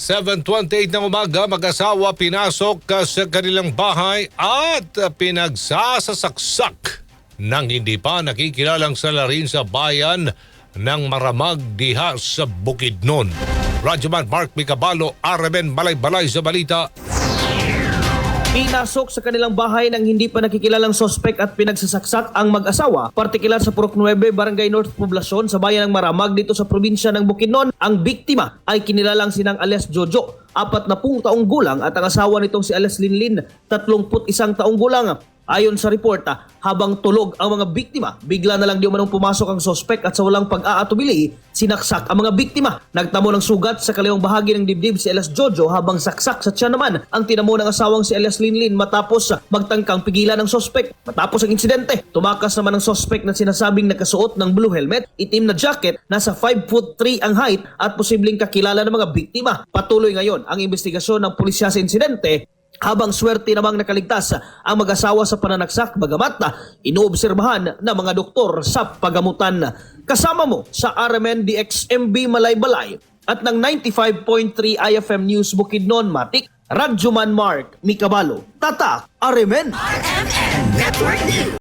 7.28 ng umaga, mag-asawa pinasok sa kanilang bahay at pinagsasasaksak ng hindi pa nakikilalang salarin sa bayan ng Maramag diha sa Bukidnon. Radyoman Mark Micabalo, Aramen Balay-Balay sa Balita. Pinasok sa kanilang bahay ng hindi pa nakikilalang sospek at pinagsasaksak ang mag-asawa, partikular sa Purok 9, Barangay North Poblacion sa bayan ng Maramag dito sa probinsya ng Bukidnon. Ang biktima ay kinilalang sinang alias Jojo, apat na taong gulang at ang asawa nitong si alias Linlin, 31 taong gulang. Ayon sa report, ah, habang tulog ang mga biktima, bigla na lang di umanong pumasok ang sospek at sa walang pag-aatubili, sinaksak ang mga biktima. Nagtamo ng sugat sa kaliwang bahagi ng dibdib si Elias Jojo habang saksak sa tiyan naman ang tinamo ng asawang si Elias Linlin matapos magtangkang pigilan ng sospek. Matapos ang insidente, tumakas naman ang sospek na sinasabing nakasuot ng blue helmet, itim na jacket, nasa 5 foot 3 ang height at posibleng kakilala ng mga biktima. Patuloy ngayon ang investigasyon ng pulisya sa insidente habang swerte namang nakaligtas ang mag-asawa sa pananaksak bagamat inoobserbahan ng mga doktor sa pagamutan. Kasama mo sa RMN DXMB Malay-Balay at ng 95.3 IFM News Bukidnon Matik, Radyoman Mark Mikabalo. Tatak, RMN! RMN Network News.